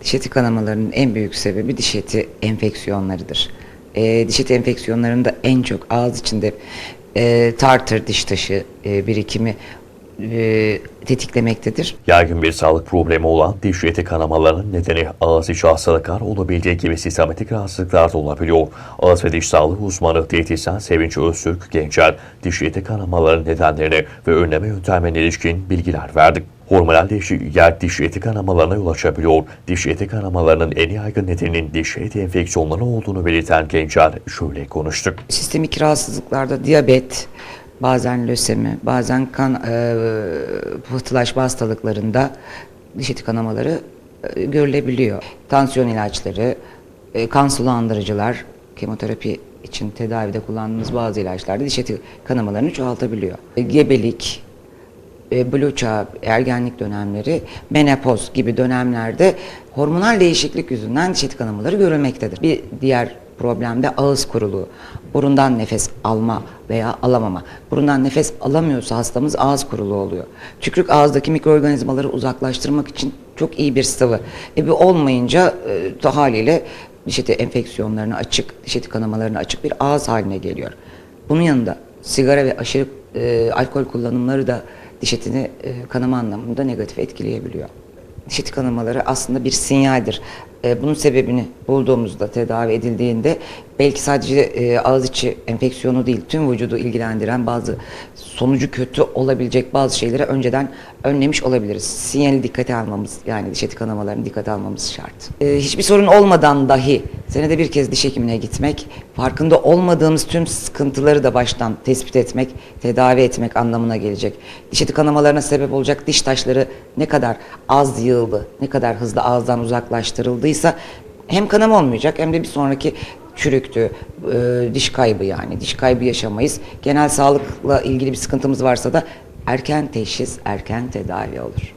Diş eti kanamalarının en büyük sebebi diş eti enfeksiyonlarıdır. Ee, diş eti enfeksiyonlarında en çok ağız içinde e, tartır diş taşı e, birikimi e, tetiklemektedir. Yaygın bir sağlık problemi olan diş eti kanamalarının nedeni ağız içi hastalıklar olabildiği gibi sistematik rahatsızlıklar da olabiliyor. Ağız ve diş sağlığı uzmanı diyetisyen Sevinç Öztürk Gencer, diş eti kanamaların nedenlerini ve önleme yöntemlerine ilişkin bilgiler verdi. Hormonal değişik yer diş eti kanamalarına yol açabiliyor. Diş eti kanamalarının en yaygın nedeninin diş eti enfeksiyonları olduğunu belirten Gencer şöyle konuştu. Sistemik rahatsızlıklarda diyabet, bazen lösemi, bazen kan e, pıhtılaşma hastalıklarında diş eti kanamaları e, görülebiliyor. Tansiyon ilaçları, e, kan sulandırıcılar, kemoterapi için tedavide kullandığımız bazı ilaçlar da diş eti kanamalarını çoğaltabiliyor. E, gebelik, e, blue çağı, ergenlik dönemleri, menopoz gibi dönemlerde hormonal değişiklik yüzünden diş kanamaları görülmektedir. Bir diğer problem de ağız kuruluğu. Burundan nefes alma veya alamama. Burundan nefes alamıyorsa hastamız ağız kuruluğu oluyor. Tükürük ağızdaki mikroorganizmaları uzaklaştırmak için çok iyi bir sıvı. E bu olmayınca e, haliyle diş eti enfeksiyonlarına açık, diş eti kanamalarına açık bir ağız haline geliyor. Bunun yanında sigara ve aşırı e, alkol kullanımları da diş etini e, kanama anlamında negatif etkileyebiliyor. Diş eti kanamaları aslında bir sinyaldir. E, bunun sebebini bulduğumuzda, tedavi edildiğinde belki sadece e, ağız içi enfeksiyonu değil, tüm vücudu ilgilendiren bazı sonucu kötü olabilecek bazı şeyleri önceden önlemiş olabiliriz. Sinyali dikkate almamız, yani diş eti kanamalarını dikkate almamız şart. E, hiçbir sorun olmadan dahi senede bir kez diş hekimine gitmek, farkında olmadığımız tüm sıkıntıları da baştan tespit etmek, tedavi etmek anlamına gelecek. Diş eti kanamalarına sebep olacak diş taşları ne kadar az yığıldı, ne kadar hızlı ağızdan uzaklaştırıldıysa hem kanama olmayacak hem de bir sonraki çürüktü, e, diş kaybı yani diş kaybı yaşamayız. Genel sağlıkla ilgili bir sıkıntımız varsa da erken teşhis, erken tedavi olur.